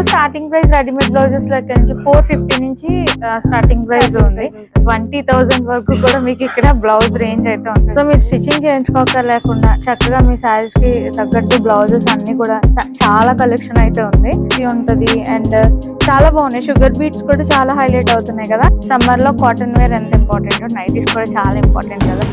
So starting price readymade బ్లౌజెస్లో ఇక్కడ నుంచి ఫోర్ ఫిఫ్టీ నుంచి స్టార్టింగ్ ప్రైస్ ఉంది. ట్వంటీ థౌసండ్ వరకు కూడా మీకు ఇక్కడ బ్లౌజ్ రేంజ్ అయితే ఉంది సో మీరు స్టిచ్చింగ్ చేయించుకోక లేకుండా చక్కగా మీ శారీస్కి తగ్గట్టు బ్లౌజెస్ అన్ని కూడా చాలా కలెక్షన్ అయితే ఉంది. ఇది ఉంటది అండ్ చాలా బాగున్నాయి. షుగర్ బీట్స్ కూడా చాలా హైలైట్ అవుతున్నాయి కదా. సమ్మర్లో కాటన్ వేర్ ఎంత ఇంపార్టెంట్ నైటీస్ కూడా చాలా ఇంపార్టెంట్ కదా.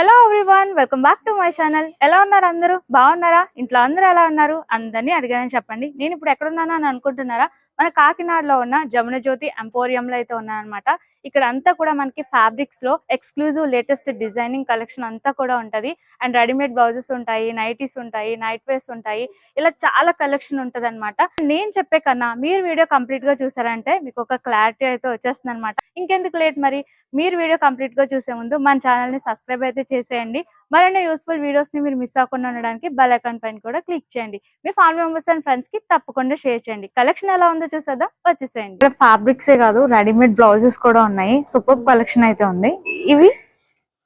Hello everyone welcome back to my channel ఎలా ఉన్నారు అందరూ? బాగున్నారా? ఇంట్లో అందరూ ఎలా ఉన్నారు? అందరినీ అడిగానని చెప్పండి. నేను ఇప్పుడు ఎక్కడున్నాను అని అనుకుంటున్నారా? మన కాకినాడలో ఉన్న జమున జ్యోతి ఎంపోరియంలో అయితే ఉన్నాయన్నమాట. ఇక్కడ అంతా కూడా మనకి ఫ్యాబ్రిక్స్లో ఎక్స్క్లూజివ్ లేటెస్ట్ డిజైనింగ్ కలెక్షన్ అంతా కూడా ఉంటది. అండ్ రెడీమేడ్ బ్లౌజెస్ ఉంటాయి నైటీస్ ఉంటాయి నైట్ వేర్స్ ఉంటాయి. ఇలా చాలా కలెక్షన్ ఉంటది అనమాట నేను చెప్పే కన్నా మీరు వీడియో కంప్లీట్గా చూసారంటే మీకు ఒక క్లారిటీ అయితే వచ్చేస్తుంది అనమాట ఇంకెందుకు లేట్ మరి? మీరు వీడియో కంప్లీట్గా చూసే ముందు మన ఛానల్ని సబ్స్క్రైబ్ అయితే చేసేయండి. మరెన్నో యూస్ఫుల్ వీడియోస్ని మీరు మిస్ అవ్వకుండా ఉండడానికి బెల్ ఐకాన్ పైన కూడా క్లిక్ చేయండి. మీ ఫ్యామిలీ మెంబర్స్ అండ్ ఫ్రెండ్స్కి తప్పకుండా షేర్ చేయండి. కలెక్షన్ ఎలా ఉందో చూసేద్దాం వచ్చేసేయండి. ఇక్కడ ఫ్యాబ్రిక్స్ ఏ కాదు రెడీమేడ్ బ్లౌజెస్ కూడా ఉన్నాయి. సూపర్ కలెక్షన్ అయితే ఉంది. ఇవి?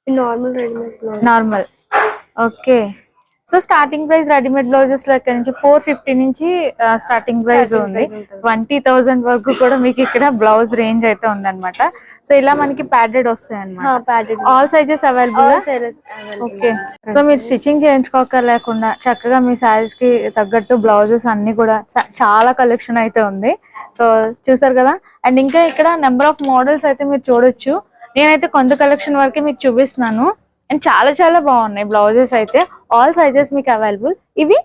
Normal readymade blouse normal. Okay. So starting price readymade బ్లౌజెస్లో ఇక్కడ నుంచి ఫోర్ ఫిఫ్టీ నుంచి స్టార్టింగ్ ప్రైస్ ఉంది. ట్వంటీ థౌసండ్ వరకు కూడా మీకు ఇక్కడ బ్లౌజ్ రేంజ్ అయితే ఉందన్నమాట. సో ఇలా మనకి ప్యాడెడ్ వస్తాయి అనమాట all sizes available okay so మీరు స్టిచ్చింగ్ చేయించుకోక లేకుండా చక్కగా మీ శారీస్కి తగ్గట్టు బ్లౌజెస్ అన్ని కూడా చాలా కలెక్షన్ అయితే ఉంది. సో చూసారు కదా? అండ్ ఇంకా ఇక్కడ నెంబర్ ఆఫ్ మోడల్స్ అయితే మీరు చూడొచ్చు. నేనైతే కొంత కలెక్షన్ వరకే మీకు చూపిస్తున్నాను. అండ్ చాలా చాలా బాగున్నాయి బ్లౌజెస్ అయితే. ఆల్ సైజెస్ మీకు అవైలబుల్ ఇవి?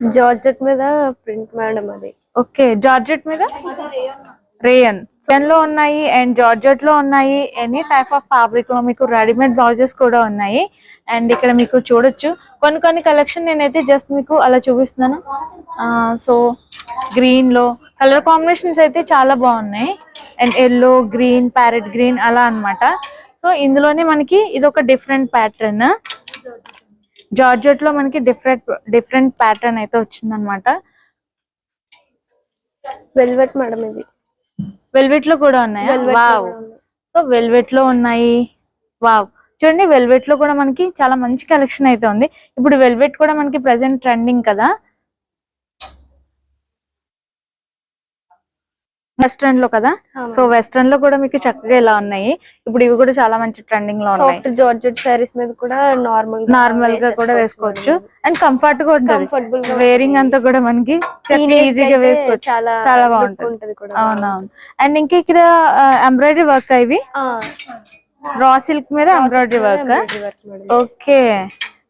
జార్జెట్ మీద ప్రింట్ మేడం అది. ఓకే జార్జెట్ మీద? రేయన్లో ఉన్నాయి అండ్ జార్జెట్లో ఉన్నాయి. ఎనీ టైప్ ఆఫ్ ఫ్యాబ్రిక్లో మీకు రెడీమేడ్ బ్లౌజెస్ కూడా ఉన్నాయి. అండ్ ఇక్కడ మీకు చూడొచ్చు. కొన్ని కొన్ని కలెక్షన్ నేనైతే జస్ట్ మీకు అలా చూపిస్తున్నాను. సో గ్రీన్లో. కలర్ కాంబినేషన్స్ అయితే చాలా బాగున్నాయి. And yellow green parrot green అలా అన్నమాట. సో ఇందులోనే మనకి ఇది ఒక డిఫరెంట్ ప్యాటర్న్. జార్జెట్లో మనకి డిఫరెంట్ డిఫరెంట్ ప్యాటర్న్ అయితే వచ్చిందనమాట వెల్వెట్ మేడం ఇది. వెల్వెట్లో కూడా ఉన్నాయా? వావ్. సో వెల్వెట్లో ఉన్నాయి. వావ్. చూడండి వెల్వెట్లో కూడా మనకి చాలా మంచి కలెక్షన్ అయితే ఉంది. ఇప్పుడు వెల్వెట్ కూడా మనకి ప్రెసెంట్ ట్రెండింగ్ కదా. వెస్ట్రన్లో కదా. సో వెస్ట్రన్లో కూడా మీకు చక్కగా ఇలా ఉన్నాయి. ఇప్పుడు ఇవి కూడా చాలా మంచి ట్రెండింగ్లో ఉన్నాయి. జార్జెట్ సారీస్ మీద కూడా నార్మల్ నార్మల్గా కూడా వేసుకోవచ్చు. అండ్ కంఫర్ట్గా ఉంటుంది. వేరింగ్ అంతా కూడా మనకి ఈజీగా వేసుకోవచ్చు. చాలా బాగుంటుంది. అవునవును. అండ్ ఇంకా ఇక్కడ ఎంబ్రాయిడరీ వర్క్ ఇవి? రా సిల్క్ మీద ఎంబ్రాయిడరీ వర్క్. ఓకే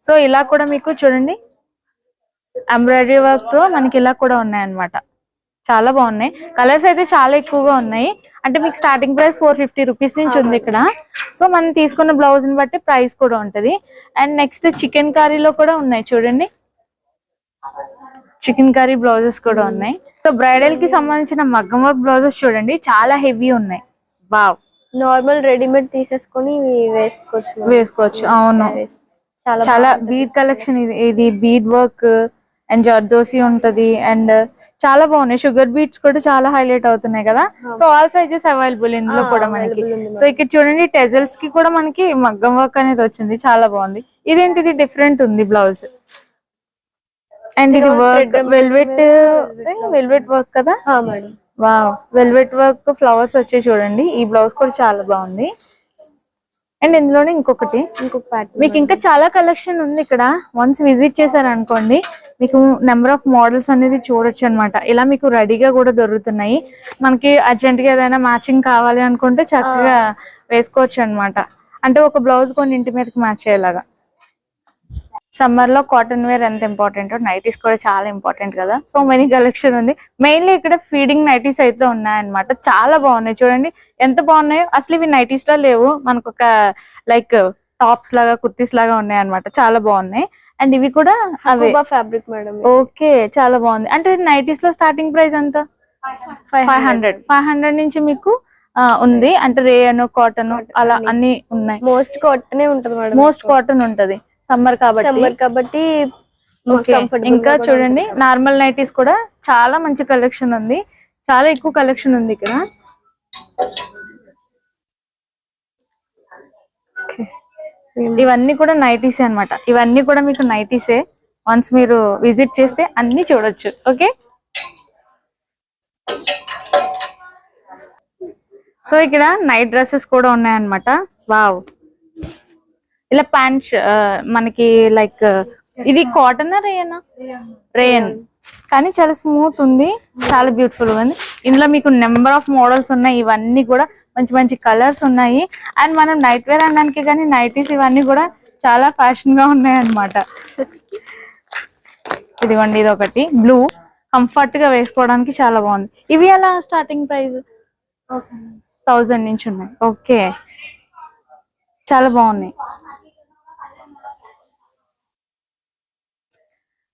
సో ఇలా కూడా మీకు చూడండి. ఎంబ్రాయిడరీ వర్క్తో మనకి ఇలా కూడా ఉన్నాయి అన్నమాట చాలా బాగున్నాయి. కలర్స్ అయితే చాలా ఎక్కువగా ఉన్నాయి. అంటే మీకు starting price four fifty rupees నుంచి ఉంది ఇక్కడ. సో మనం తీసుకున్న బ్లౌజ్ని బట్టి ప్రైస్ కూడా ఉంటది. అండ్ నెక్స్ట్ చికెన్ కర్రీలో కూడా ఉన్నాయి చూడండి. చికెన్ కర్రీ బ్లౌజెస్ కూడా ఉన్నాయి. సో బ్రైడల్కి సంబంధించిన మగ్గం వర్క్ బ్లౌజెస్ చూడంండి. చాలా హెవీ ఉన్నాయి. వావ్ నార్మల్ రెడీమేడ్ తీసేసుకొని వేసుకోవచ్చు. వేసుకోవచ్చు. అవును. చాలా. బీడ్ కలెక్షన్ ఇది. ఇది బీడ్ వర్క్ అండ్ జర్దోసి ఉంటది అండ్ చాలా బాగున్నాయి. షుగర్ బీట్స్ కూడా చాలా హైలైట్ అవుతున్నాయి కదా. సో ఆల్ సైజెస్ అవైలబుల్ ఇందులో కూడా మనకి. సో ఇక్కడ చూడండి టెజల్స్కి కూడా మనకి మగ్గం వర్క్ అనేది వచ్చింది. చాలా బాగుంది. ఇదేంటిది? డిఫరెంట్ ఉంది బ్లౌజ్. అండ్ ఇది వర్క్ వెల్వెట్ వెల్వెట్ వర్క్ కదా? వావ్. వెల్వెట్ వర్క్ ఫ్లవర్స్ వచ్చాయి చూడండి. ఈ బ్లౌజ్ కూడా చాలా బాగుంది. అండ్ ఇందులోనే ఇంకొకటి. మీకు ఇంకా చాలా కలెక్షన్ ఉంది ఇక్కడ. వన్స్ విజిట్ చేశారు అనుకోండి మీకు నెంబర్ ఆఫ్ మోడల్స్ అనేది చూడొచ్చు అన్నమాట ఇలా మీకు రెడీగా కూడా దొరుకుతున్నాయి. మనకి అర్జెంట్గా ఏదైనా మ్యాచింగ్ కావాలి అనుకుంటే చక్కగా వేసుకోవచ్చు అన్నమాట అంటే ఒక బ్లౌజ్ కొన్ని ఇంటి మీదకి మ్యాచ్ అయ్యేలాగా. సమ్మర్లో కాటన్ వేర్ ఎంత ఇంపార్టెంట్ నైటీస్ కూడా చాలా ఇంపార్టెంట్ కదా. సో మెనీ కలెక్షన్ ఉంది. మెయిన్లీ ఇక్కడ ఫీడింగ్ నైటీస్ అయితే ఉన్నాయన్నమాట. చాలా బాగున్నాయి. చూడండి ఎంత బాగున్నాయో అసలు ఇవి నైటీస్లో లేవు. మనకు ఒక లైక్ టాప్స్ లాగా కుర్తీస్ లాగా ఉన్నాయి అన్నమాట చాలా బాగున్నాయి. అండ్ ఇవి కూడా అవే. ఫ్యాబ్రిక్ మేడం ఓకే చాలా బాగుంది. అంటే నైటీస్లో స్టార్టింగ్ ప్రైస్ ఎంత? ఫైవ్ హండ్రెడ్ ఫైవ్ హండ్రెడ్ నుంచి మీకు ఉంది. అంటే రేయన్ కాటన్ అలా అన్ని ఉన్నాయి. మోస్ట్ కాటన్ ఉంటది మేడం మోస్ట్ కాటన్ ఉంటది. సమ్మర్ కాబట్టి. సమ్మర్ కాబట్టి. ఇంకా చూడండి. నార్మల్ నైటీస్ కూడా చాలా మంచి కలెక్షన్ ఉంది. చాలా ఎక్కువ కలెక్షన్ ఉంది ఇక్కడ. ఇవన్నీ కూడా నైటీసే అన్నమాట. ఇవన్నీ కూడా మీకు నైటీసే. వన్స్ మీరు విజిట్ చేస్తే అన్ని చూడొచ్చు. ఓకే సో ఇక్కడ నైట్ డ్రెస్సెస్ కూడా ఉన్నాయన్నమాట. వావ్ ఇలా ప్యాంట్ మనకి లైక్ ఇది కాటన్ రేయనా? రేయన్ కానీ చాలా స్మూత్ ఉంది. చాలా బ్యూటిఫుల్గా ఉంది. ఇందులో మీకు నెంబర్ ఆఫ్ మోడల్స్ ఉన్నాయి. ఇవన్నీ కూడా మంచి మంచి కలర్స్ ఉన్నాయి. అండ్ మనం నైట్ వేర్ అనడానికి కానీ నైటీస్ ఇవన్నీ కూడా చాలా ఫ్యాషన్గా ఉన్నాయి అన్నమాట ఇదిగోండి ఇది ఒకటి బ్లూ కంఫర్ట్గా వేసుకోవడానికి చాలా బాగుంది. ఇవి ఎలా స్టార్టింగ్ ప్రైస్ థౌజండ్ నుంచి. ఉన్నాయి. ఓకే చాలా బాగున్నాయి.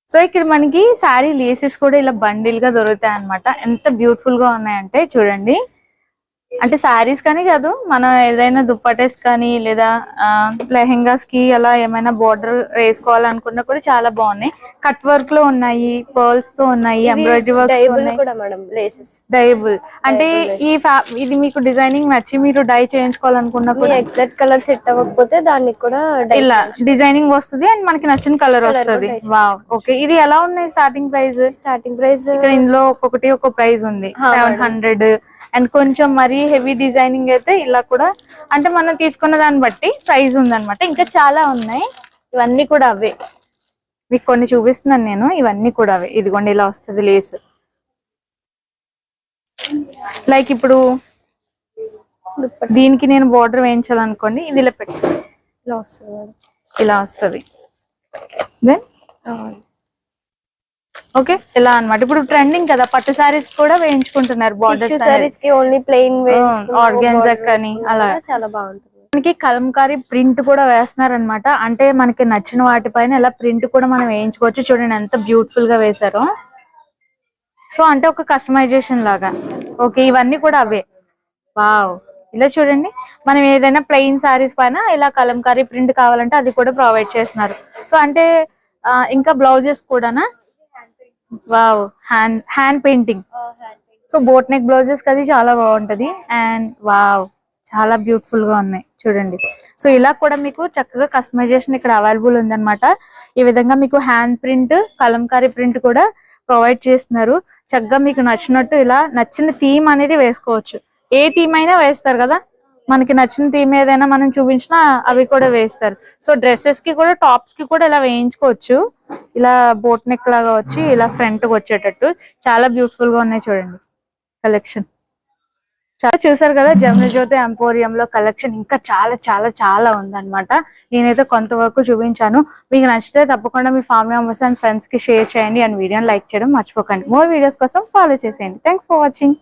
సో ఇక్కడ మనకి శారీ లేసెస్ కూడా ఇలా బండిల్గా దొరుకుతాయి అన్నమాట ఎంత బ్యూటిఫుల్గా ఉన్నాయంటే చూడండి. అంటే శారీస్ కానీ కాదు మనం ఏదైనా దుప్పటేస్ కానీ లేదా లెహెంగాస్కి అలా ఏమైనా బోర్డర్ వేసుకోవాలనుకున్నా కూడా చాలా బాగున్నాయి. కట్ వర్క్లో ఉన్నాయి పర్ల్స్తో ఉన్నాయి ఎంబ్రాయిడరీ వర్క్స్ డైబుల్ అంటే ఈ ఇది మీకు డిజైనింగ్ నచ్చి మీరు డై చేయించుకోవాలనుకున్నా కూడా ఎగ్జాక్ట్ కలర్ సెట్ అవ్వకపోతే దానికి కూడా ఇలా డిజైనింగ్ వస్తుంది అండ్ మనకి నచ్చిన కలర్ వస్తుంది. వావ్ ఓకే ఇది ఎలా ఉన్నాయి స్టార్టింగ్ ప్రైస్ స్టార్టింగ్ ప్రైస్ ఇక్కడ ఇందులో ఒక్కొక్కటి ఒక ప్రైస్ ఉంది. సెవెన్. హండ్రెడ్ అండ్ కొంచెం మరీ హెవీ డిజైనింగ్ అయితే ఇలా కూడా అంటే మనం తీసుకున్న దాన్ని బట్టి ప్రైస్ ఉందన్నమాట. ఇంకా చాలా ఉన్నాయి. ఇవన్నీ కూడా అవే. మీకు కొన్ని చూపిస్తున్నాను నేను. ఇవన్నీ కూడా అవే. ఇదిగోండి ఇలా వస్తుంది లేస్. లైక్ ఇప్పుడు దీనికి నేను బార్డర్ వేయించాలనుకోండి ఇది ఇలా పెట్టు ఇలా వస్తుంది ఇలా వస్తుంది. Then okay. ఇలా అన్నమాట. ఇప్పుడు ట్రెండింగ్ కదా పట్టు సారీస్ కూడా వేయించుకుంటున్నారు టిష్యూ బార్డర్స్ సారీస్కి ఓన్లీ ప్లెయిన్ organza కానీ అలా. చాలా బాగుంటుంది. మనకి కలంకారీ ప్రింట్ కూడా వేస్తున్నారు అనమాట అంటే మనకి నచ్చిన వాటిపైన ఇలా ప్రింట్ కూడా మనం వేయించుకోవచ్చు. చూడండి ఎంత బ్యూటిఫుల్గా వేశారో. సో అంటే ఒక కస్టమైజేషన్ లాగా. ఓకే ఇవన్నీ కూడా అవే. వావ్. ఇలా చూడండి. మనం ఏదైనా ప్లెయిన్ సారీస్ పైన ఇలా కలంకారీ ప్రింట్ కావాలంటే అది కూడా ప్రొవైడ్ చేస్తున్నారు. సో అంటే ఇంకా బ్లౌజెస్ కూడానా? Wow hand hand painting so boat neck blouses అది చాలా బాగుంటది. అండ్ వావ్ చాలా బ్యూటిఫుల్గా ఉన్నాయి. చూడండి. సో ఇలా కూడా మీకు చక్కగా కస్టమైజేషన్ ఇక్కడ అవైలబుల్ ఉందన్నమాట. ఈ విధంగా మీకు హ్యాండ్ ప్రింట్ కలంకారీ ప్రింట్ కూడా ప్రొవైడ్ చేస్తున్నారు. చక్కగా మీకు నచ్చినట్టు ఇలా నచ్చిన థీమ్ అనేది వేసుకోవచ్చు. ఏ థీమ్ అయినా వేస్తారు కదా? మనకి నచ్చిన థీమ్ ఏదైనా మనం చూపించినా అవి కూడా వేస్తారు. సో డ్రెస్సెస్కి కూడా టాప్స్కి కూడా ఇలా వేయించుకోవచ్చు. ఇలా బోట్ నెక్ లాగా వచ్చి ఇలా ఫ్రంట్కి వచ్చేటట్టు చాలా బ్యూటిఫుల్గా ఉన్నాయి చూడండి కలెక్షన్ చాలా చూసారు కదా జమ్నజ్యోతి ఎంపోరియం లో కలెక్షన్ ఇంకా చాలా చాలా చాలా ఉందన్నమాట. నేనైతే కొంతవరకు చూపించాను. మీకు నచ్చితే తప్పకుండా మీ ఫ్యామిలీ మెంబర్స్ అండ్ ఫ్రెండ్స్కి షేర్ చేయండి. అండ్ వీడియోని లైక్ చేయడం మర్చిపోకండి. మోర్ వీడియోస్ కోసం ఫాలో చేసేయండి. Thanks for watching